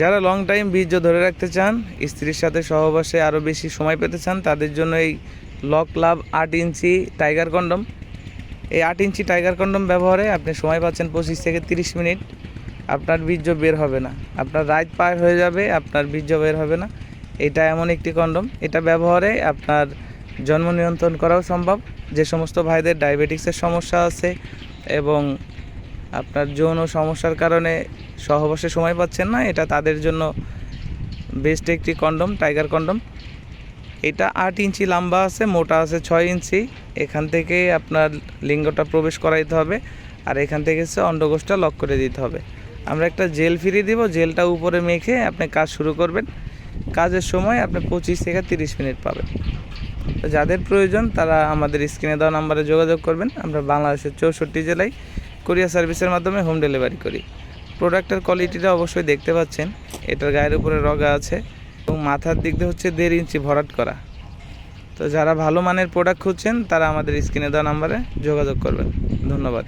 যারা long time বীর্য ধরে রাখতে চান, স্ত্রীর সাথে সহবাসে আরও বেশি সময় পেতে চান, তাদের জন্য এই লক লাভ আট ইঞ্চি টাইগার কন্ডম এই আট ইঞ্চি টাইগার কন্ডম ব্যবহারে আপনি সময় পাচ্ছেন পঁচিশ থেকে তিরিশ মিনিট। আপনার বীর্য বের হবে না। আপনার রাত পার হয়ে যাবে, আপনার বীর্য বের হবে না। এটা এমন একটি কন্ডম এটা ব্যবহারে আপনার জন্ম নিয়ন্ত্রণ করাও সম্ভব। যে সমস্ত ভাইদের ডায়াবেটিক্সের সমস্যা আছে এবং আপনার যৌন সমস্যার কারণে সহবাসে সময় পাচ্ছেন না, এটা তাদের জন্য বেস্ট একটি কন্ডম টাইগার কন্ডম এটা আট ইঞ্চি লম্বা আছে, মোটা আছে ছয় ইঞ্চি। এখান থেকে আপনার লিঙ্গটা প্রবেশ করাইতে হবে আর এখান থেকে হচ্ছে অন্ডকোষটা লক করে দিতে হবে। আমরা একটা জেল ফিরিয়ে দিব জেলটা উপরে মেখে আপনি কাজ শুরু করবেন। কাজের সময় আপনি পঁচিশ থেকে তিরিশ মিনিট পাবেন। তো যাদের প্রয়োজন তারা আমাদের স্ক্রিনে দেওয়া নাম্বারে যোগাযোগ করবেন। আমরা বাংলাদেশের চৌষট্টি জেলায় কোরিয়ার সার্ভিসের মাধ্যমে হোম ডেলিভারি করি। প্রোডাক্টের কোয়ালিটিটা অবশ্যই দেখতে পাচ্ছেন। এটার গায়ের উপরে রগা আছে এবং মাথার দিক দিয়ে হচ্ছে দেড় ইঞ্চি ভরাট করা। তো যারা ভালো মানের প্রোডাক্ট খুঁজছেন, তারা আমাদের স্ক্রিনে দেওয়া নাম্বারে যোগাযোগ করবেন। ধন্যবাদ।